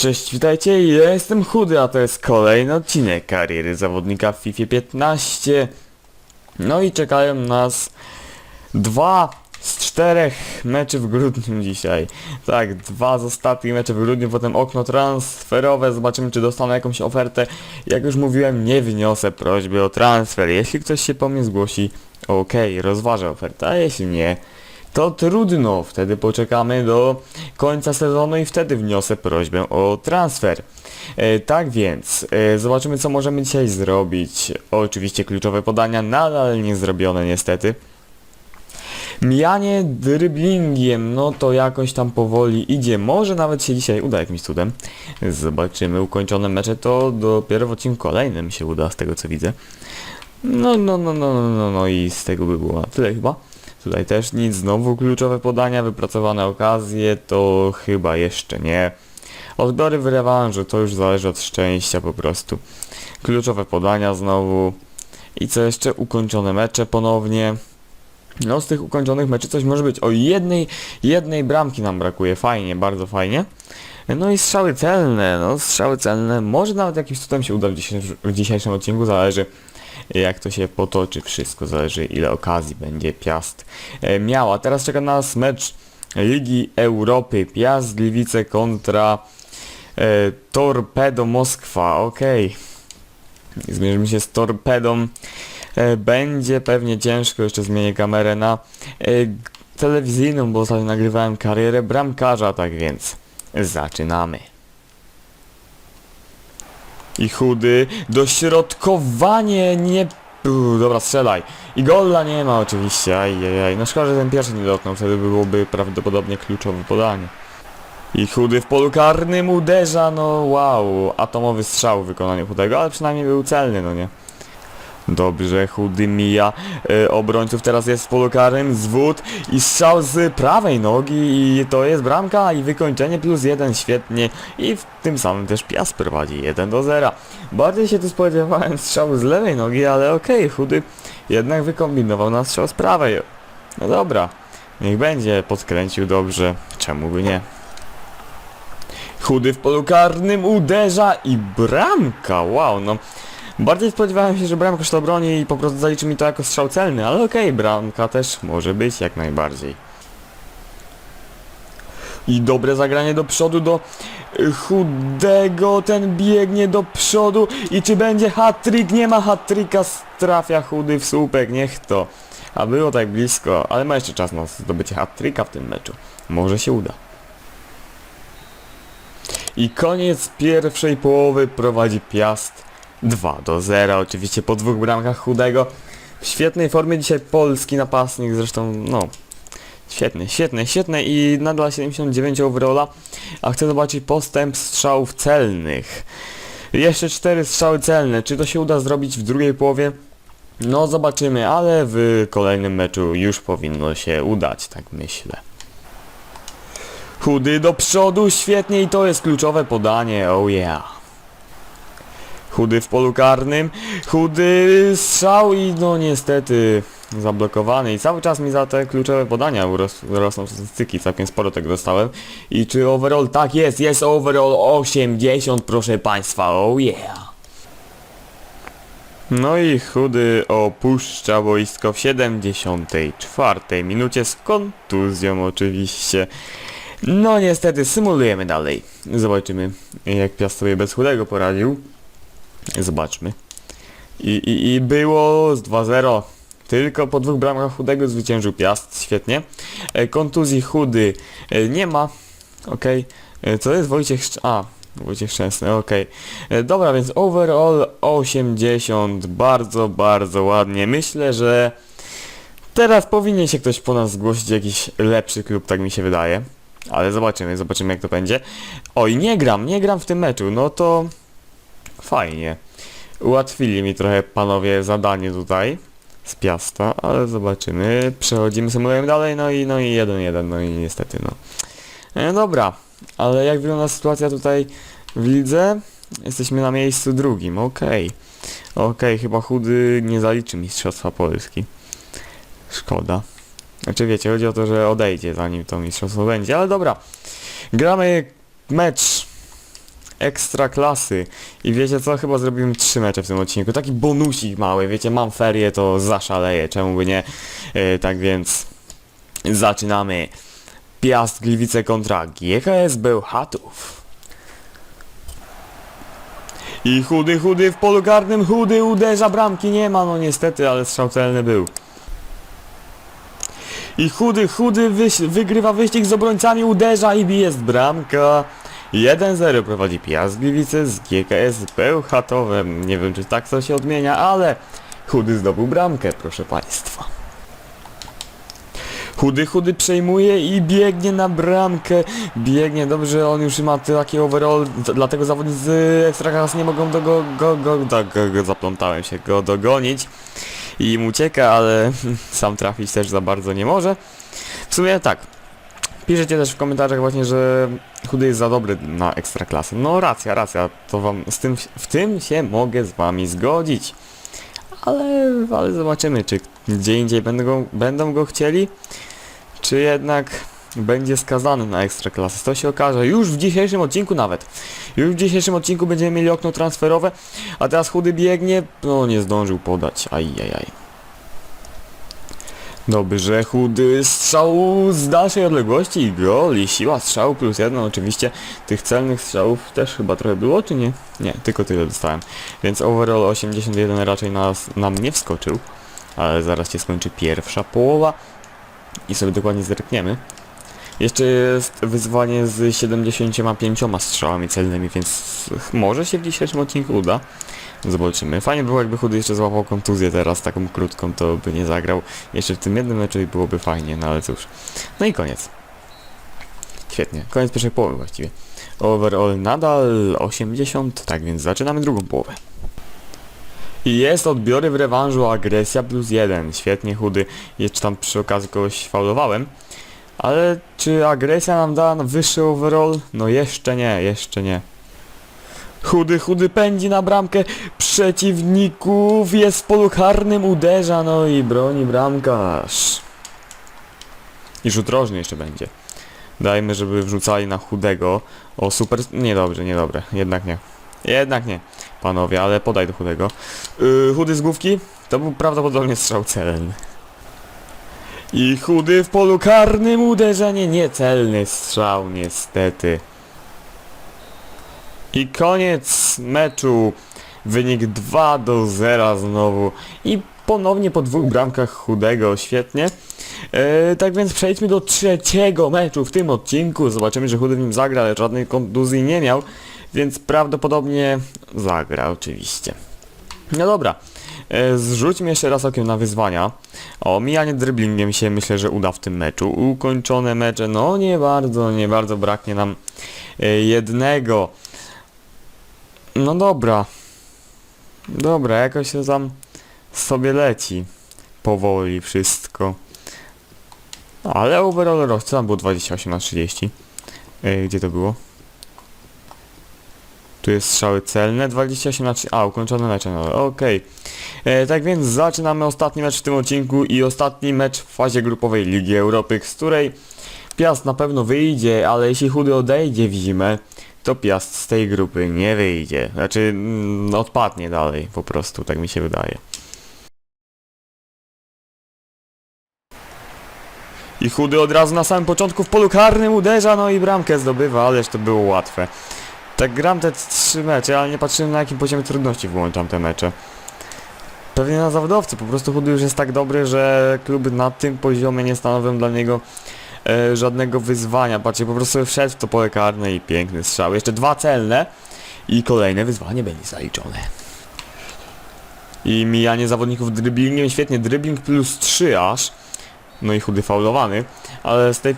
Cześć, witajcie, ja jestem Chudy, a to jest kolejny odcinek kariery zawodnika w FIFA 15. No i czekają nas dwa z czterech meczy w grudniu dzisiaj. Tak, dwa z ostatnich meczy w grudniu, potem okno transferowe, zobaczymy czy dostanę jakąś ofertę. Jak już mówiłem, nie wniosę prośby o transfer. Jeśli ktoś się po mnie zgłosi, okej, rozważę ofertę, a jeśli nie, to trudno, wtedy poczekamy do końca sezonu i wtedy wniosę prośbę o transfer. E, tak więc, e, zobaczymy co możemy dzisiaj zrobić. Oczywiście kluczowe podania nadal nie zrobione niestety. Mijanie dryblingiem, no to jakoś tam powoli idzie. Może nawet się dzisiaj uda jakimś cudem. Zobaczymy. Ukończone mecze to dopiero w odcinku kolejnym się uda, z tego co widzę. No, no, no, no, no, no, no i z tego by było tyle chyba. Tutaj też nic, znowu kluczowe podania, wypracowane okazje, to chyba jeszcze nie. Odbiory w rewanżu, to już zależy od szczęścia po prostu. Kluczowe podania znowu. I co jeszcze? Ukończone mecze ponownie. No z tych ukończonych meczy coś może być. O jednej, jednej bramki nam brakuje, fajnie, bardzo fajnie. No i strzały celne, no strzały celne, może nawet jakimś cudem się uda w dzisiejszym, w dzisiejszym odcinku, zależy jak to się potoczy wszystko, zależy ile okazji będzie Piast e, miała. Teraz czeka nas mecz Ligi Europy, Piast Gliwice kontra e, Torpedo Moskwa, okej. Zmierzymy się z Torpedą. E, będzie pewnie ciężko, jeszcze zmienię kamerę na e, telewizyjną, bo ostatnio nagrywałem karierę bramkarza, tak więc zaczynamy. I chudy, dośrodkowanie nie... Uuu, dobra, strzelaj. I gola nie ma oczywiście, ajajaj. No szkoda, że ten pierwszy nie dotknął, wtedy byłoby prawdopodobnie kluczowe podanie. I chudy w polu karnym uderza, no wow, atomowy strzał w wykonaniu chudego, ale przynajmniej był celny, no nie? Dobrze, chudy mija e, obrońców, teraz jest polu karnym, zwód i strzał z prawej nogi i to jest bramka i wykończenie plus jeden, świetnie i w tym samym też Piast prowadzi 1 do 0. Bardziej się tu spodziewałem strzału z lewej nogi, ale okej, chudy jednak wykombinował na strzał z prawej. No dobra, niech będzie, podkręcił dobrze, czemu by nie. Chudy w polu karnym uderza i bramka, wow, no. Bardziej spodziewałem się, że bramkarz to obroni i po prostu zaliczy mi to jako strzał celny, ale okej, bramka też może być jak najbardziej. I dobre zagranie do przodu do y, chudego, ten biegnie do przodu i czy będzie hat-trick? Nie ma hat-tricka, trafia chudy w słupek, niech to. A było tak blisko, ale ma jeszcze czas na zdobycie hat-tricka w tym meczu. Może się uda. I koniec pierwszej połowy prowadzi Piast 2 do 0, oczywiście po dwóch bramkach chudego. W świetnej formie dzisiaj polski napastnik, zresztą no świetny, świetny, świetny i nadal 79 overalla, a chcę zobaczyć postęp strzałów celnych. Jeszcze 4 strzały celne, czy to się uda zrobić w drugiej połowie? No zobaczymy, ale w kolejnym meczu już powinno się udać, tak myślę. Chudy do przodu, świetnie i to jest kluczowe podanie, oh yeah. Chudy w polu karnym, chudy strzał i no niestety zablokowany i cały czas mi za te kluczowe podania uros rosną statystyki, całkiem sporo tego dostałem. I czy overall, tak jest, jest overall 80 proszę państwa, oh yeah. No i chudy opuszcza wojsko w 74 minucie z kontuzją oczywiście. No niestety symulujemy dalej. Zobaczymy jak Piast sobie bez chudego poradził. Zobaczmy. I, i, i było z 2-0. Tylko po dwóch bramkach chudego zwyciężył Piast. Świetnie. E, kontuzji chudy e, nie ma. Okej. E, Co jest Wojciech. A, Wojciech Szczęsny, okej. E, Dobra, więc overall 80. Bardzo, bardzo ładnie. Myślę, że teraz powinien się ktoś po nas zgłosić jakiś lepszy klub, tak mi się wydaje. Ale zobaczymy, zobaczymy jak to będzie. Oj, nie gram, nie gram w tym meczu. No to fajnie. Ułatwili mi trochę panowie zadanie tutaj z Piasta, ale zobaczymy. Przechodzimy, symulujemy dalej, no i no i 1-1, no i niestety no. E, dobra, ale jak wygląda sytuacja tutaj w lidze? Jesteśmy na miejscu drugim, okej. Okej, chyba chudy nie zaliczy Mistrzostwa Polski. Szkoda. Znaczy wiecie, chodzi o to, że odejdzie zanim to mistrzostwo będzie, ale dobra. Gramy mecz ekstra klasy. I wiecie co, chyba zrobimy trzy mecze w tym odcinku. Taki bonusik mały, wiecie, mam ferie, to zaszaleję, czemu by nie. E, tak więc zaczynamy. Piast Gliwice kontra GKS Bełchatów. I chudy, chudy w polu karnym, chudy uderza, bramki nie ma, no niestety, ale strzał celny był. I chudy, chudy wygrywa wyścig z obrońcami, uderza i jest bramka. 1-0 prowadzi Piast Gliwice z GKS Bełchatowem. Nie wiem czy tak to się odmienia, ale chudy zdobył bramkę, proszę państwa. Chudy, chudy przejmuje i biegnie na bramkę. Biegnie, dobrze, on już ma taki overall, dlatego zawodnicy Ekstraklas nie mogą do go, go, go, do, go, go, zaplątałem się, go dogonić. I im ucieka, ale sam trafić też za bardzo nie może. W sumie tak. Piszecie też w komentarzach właśnie, że chudy jest za dobry na ekstraklasy. No racja, racja, to wam z tym, w tym się mogę z wami zgodzić. Ale, ale zobaczymy, czy gdzie indziej będą go, będą go chcieli, czy jednak będzie skazany na ekstraklasy. To się okaże już w dzisiejszym odcinku nawet. Już w dzisiejszym odcinku będziemy mieli okno transferowe, a teraz chudy biegnie, no nie zdążył podać, ajajaj. Dobrze, chudy strzał z dalszej odległości gol i siła strzału plus jeden oczywiście. Tych celnych strzałów też chyba trochę było, czy nie? Nie, tylko tyle dostałem. Więc overall 81 raczej nas, nam nie wskoczył. Ale zaraz się skończy pierwsza połowa i sobie dokładnie zerkniemy. Jeszcze jest wyzwanie z 75 strzałami celnymi, więc może się w dzisiejszym odcinku uda. Zobaczymy. Fajnie było jakby Chudy jeszcze złapał kontuzję teraz, taką krótką, to by nie zagrał. Jeszcze w tym jednym meczu i byłoby fajnie, no ale cóż. No i koniec. Świetnie. Koniec pierwszej połowy właściwie. Overall nadal 80, tak więc zaczynamy drugą połowę. I jest odbiory w rewanżu, agresja plus jeden. Świetnie Chudy. Jeszcze tam przy okazji kogoś faulowałem. Ale czy agresja nam da wyższy overall? No jeszcze nie, jeszcze nie. Chudy, chudy pędzi na bramkę przeciwników, jest w polu karnym, uderza, no i broni bramkarz. I rzut rożny jeszcze będzie. Dajmy, żeby wrzucali na chudego. O, super... Niedobrze, niedobre. Jednak nie. Jednak nie, panowie, ale podaj do chudego. Yy, chudy z główki? To był prawdopodobnie strzał celny. I chudy w polu karnym, uderzenie niecelny strzał, niestety. I koniec meczu. Wynik 2 do 0 znowu. I ponownie po dwóch bramkach chudego, świetnie. E, tak więc przejdźmy do trzeciego meczu w tym odcinku. Zobaczymy, że chudy w nim zagra, ale żadnej kontuzji nie miał. Więc prawdopodobnie zagra oczywiście. No dobra. E, Zrzućmy jeszcze raz okiem na wyzwania. O, mijanie dribblingiem się myślę, że uda w tym meczu. Ukończone mecze, no nie bardzo, nie bardzo braknie nam e, jednego. No dobra. Dobra, jakoś to tam sobie leci. Powoli wszystko. Ale overall co tam było 28 na 30? Ej, gdzie to było? Tu jest strzały celne, 28 na 3. A, ukończone mecze, no okej. E, Tak więc zaczynamy ostatni mecz w tym odcinku i ostatni mecz w fazie grupowej Ligi Europy, z której Piast na pewno wyjdzie, ale jeśli chudy odejdzie w zimę, to Piast z tej grupy nie wyjdzie. Znaczy, mm, odpadnie dalej, po prostu, tak mi się wydaje. I chudy od razu na samym początku w polu karnym uderza, no i bramkę zdobywa, ależ to było łatwe. Tak gram te trzy mecze, ale nie patrzyłem na jakim poziomie trudności włączam te mecze. Pewnie na zawodowcy, po prostu chudy już jest tak dobry, że kluby na tym poziomie nie stanowią dla niego e, żadnego wyzwania. Patrzcie, po prostu wszedł w to pole karne i piękny strzał. Jeszcze dwa celne i kolejne wyzwanie będzie zaliczone. I mijanie zawodników dribblingiem, świetnie, dribbling plus 3 aż. No i chudy faulowany, ale z tej,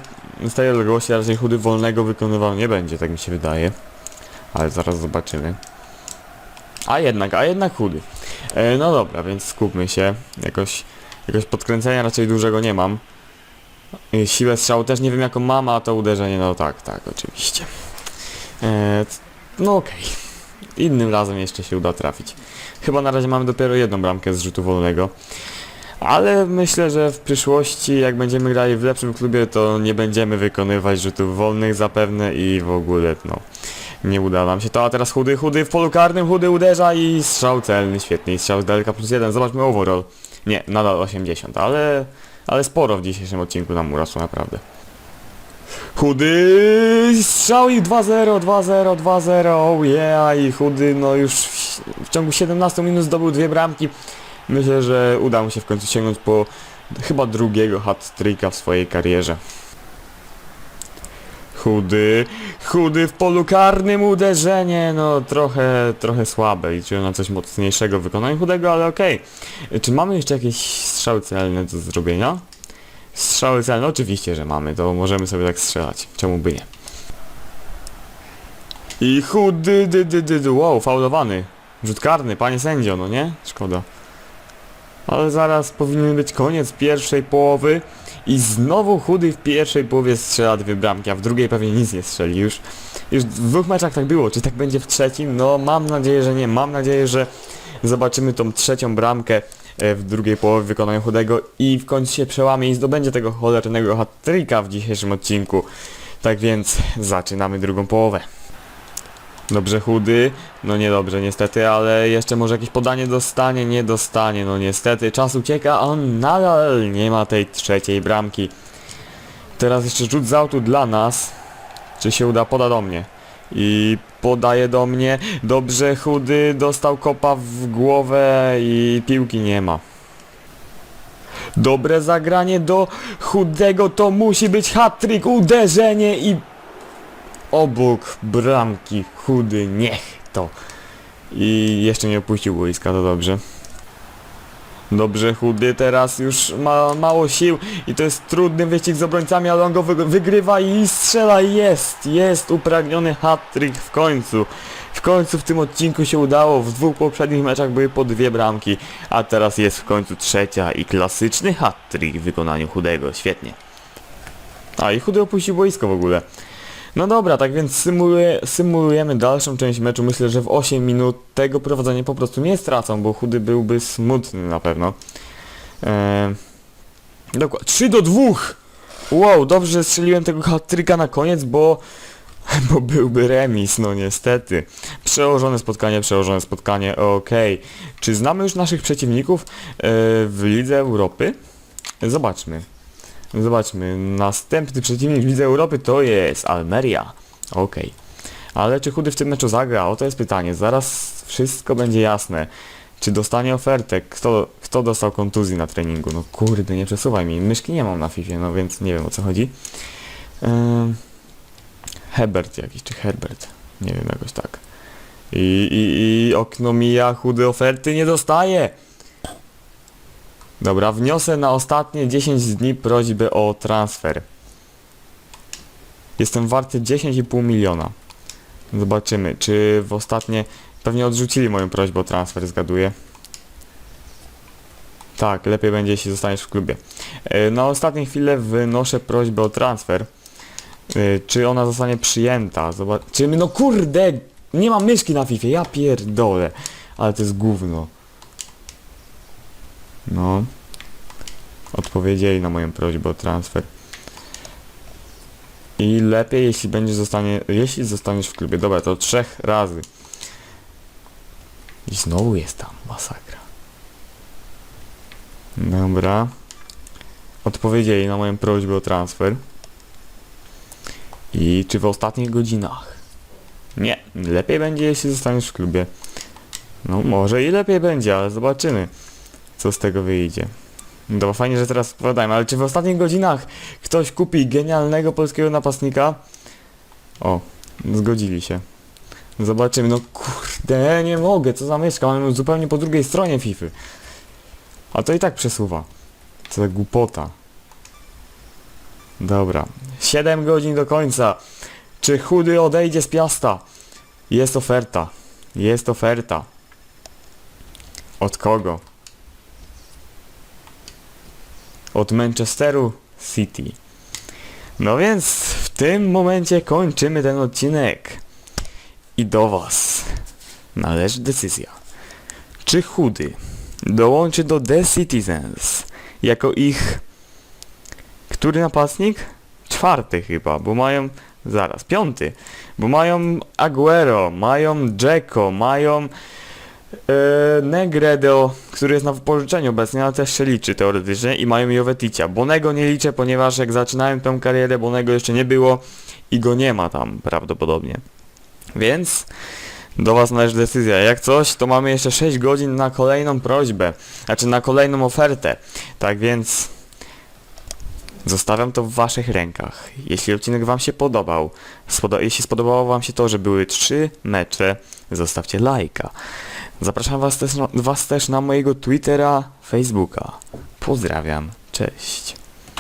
z tej odległości raczej chudy wolnego wykonywał nie będzie, tak mi się wydaje. Ale zaraz zobaczymy. A jednak, a jednak chudy. E, no dobra, więc skupmy się. Jakoś, jakoś podkręcenia raczej dużego nie mam. E, siłę strzału też nie wiem jaką mam, a to uderzenie, no tak, tak, oczywiście. E, no okej. Innym razem jeszcze się uda trafić. Chyba na razie mamy dopiero jedną bramkę z rzutu wolnego. Ale myślę, że w przyszłości, jak będziemy grali w lepszym klubie, to nie będziemy wykonywać rzutów wolnych zapewne i w ogóle, no. Nie uda nam się to, a teraz chudy, chudy w polu karnym, chudy uderza i strzał celny, świetny, strzał z daleka plus jeden, zobaczmy overall. Nie, nadal 80, ale, ale sporo w dzisiejszym odcinku nam urosło, naprawdę. Chudy strzał i 2-0, 2-0, 2-0, oh yeah, i chudy no już w, w ciągu 17 minut zdobył dwie bramki. Myślę, że uda mu się w końcu sięgnąć po chyba drugiego hat-tricka w swojej karierze. Chudy, chudy w polu karnym uderzenie, no trochę, trochę słabe, liczyłem na coś mocniejszego w wykonaniu chudego, ale okej. Czy mamy jeszcze jakieś strzały celne do zrobienia? Strzały celne? Oczywiście, że mamy, to możemy sobie tak strzelać, czemu by nie. I chudy, dy, dy, dy, dy, wow, faulowany. Rzut karny, panie sędzio, no nie? Szkoda. Ale zaraz powinien być koniec pierwszej połowy. I znowu chudy w pierwszej połowie strzela dwie bramki, a w drugiej pewnie nic nie strzeli już. Już w dwóch meczach tak było, czy tak będzie w trzecim? No mam nadzieję, że nie. Mam nadzieję, że zobaczymy tą trzecią bramkę e, w drugiej połowie w wykonaniu chudego i w końcu się przełamie i zdobędzie tego cholernego hat-tricka w dzisiejszym odcinku. Tak więc zaczynamy drugą połowę. Dobrze chudy, no niedobrze niestety, ale jeszcze może jakieś podanie dostanie, nie dostanie, no niestety, czas ucieka, a on nadal nie ma tej trzeciej bramki. Teraz jeszcze rzut z autu dla nas, czy się uda, poda do mnie. I podaje do mnie, dobrze chudy, dostał kopa w głowę i piłki nie ma. Dobre zagranie do chudego, to musi być hat-trick, uderzenie i obok bramki chudy, niech to. I jeszcze nie opuścił boiska, to dobrze. Dobrze, chudy teraz już ma mało sił i to jest trudny wyścig z obrońcami, ale on go wyg- wygrywa i strzela jest, jest upragniony hat-trick w końcu. W końcu w tym odcinku się udało, w dwóch poprzednich meczach były po dwie bramki, a teraz jest w końcu trzecia i klasyczny hat-trick w wykonaniu chudego, świetnie. A i chudy opuścił boisko w ogóle. No dobra, tak więc symuluje, symulujemy dalszą część meczu. Myślę, że w 8 minut tego prowadzenia po prostu nie stracą, bo chudy byłby smutny na pewno. Eee, dokładnie. 3 do 2! Wow, dobrze że strzeliłem tego hat-tricka na koniec, bo, bo byłby remis, no niestety. Przełożone spotkanie, przełożone spotkanie, okej. Czy znamy już naszych przeciwników e, w Lidze Europy? Zobaczmy. Zobaczmy, następny przeciwnik w Lidze Europy to jest Almeria. Okej. Ale czy Chudy w tym meczu zagra? O to jest pytanie. Zaraz wszystko będzie jasne. Czy dostanie ofertę? Kto, kto dostał kontuzji na treningu? No kurde, nie przesuwaj mi. Myszki nie mam na FIFA, no więc nie wiem o co chodzi. Ym, Hebert jakiś, czy Herbert. Nie wiem, jakoś tak. I, i, i okno mija, Chudy oferty nie dostaje. Dobra, wniosę na ostatnie 10 dni prośbę o transfer. Jestem warty 10,5 miliona. Zobaczymy, czy w ostatnie... Pewnie odrzucili moją prośbę o transfer, zgaduję. Tak, lepiej będzie, jeśli zostaniesz w klubie. E, Na ostatniej chwilę wynoszę prośbę o transfer. E, Czy ona zostanie przyjęta? Zobaczymy. No kurde! Nie mam myszki na FIFA, ja pierdolę. Ale to jest gówno. No. Odpowiedzieli na moją prośbę o transfer. I lepiej, jeśli będzie zostanie, jeśli zostaniesz w klubie. Dobra, to trzech razy. I znowu jest tam masakra. Dobra. Odpowiedzieli na moją prośbę o transfer. I czy w ostatnich godzinach? Nie, lepiej będzie, jeśli zostaniesz w klubie. No może i lepiej będzie, ale zobaczymy, co z tego wyjdzie. Dobra, fajnie, że teraz odpowiadałem, ale czy w ostatnich godzinach ktoś kupi genialnego polskiego napastnika? O, zgodzili się. Zobaczymy, no kurde, nie mogę, co za myszka, mam zupełnie po drugiej stronie FIFA. A to i tak przesuwa. Co za głupota. Dobra, 7 godzin do końca. Czy chudy odejdzie z Piasta? Jest oferta. Jest oferta. Od kogo? Od Manchesteru City. No więc w tym momencie kończymy ten odcinek. I do Was należy decyzja. Czy chudy dołączy do The Citizens jako ich... Który napastnik? Czwarty chyba, bo mają zaraz, piąty, bo mają Aguero, mają Dzeko, mają Negredo, który jest na wypożyczeniu obecnie, ale też się liczy teoretycznie i mają Joveticia. Bonego nie liczę, ponieważ jak zaczynałem tę karierę, Bonego jeszcze nie było i go nie ma tam prawdopodobnie. Więc do Was należy decyzja. Jak coś, to mamy jeszcze 6 godzin na kolejną prośbę, znaczy na kolejną ofertę. Tak więc zostawiam to w Waszych rękach. Jeśli odcinek Wam się podobał, spodo jeśli spodobało Wam się to, że były 3 mecze, zostawcie lajka. Zapraszam was też, was też na mojego Twittera, Facebooka. Pozdrawiam, cześć.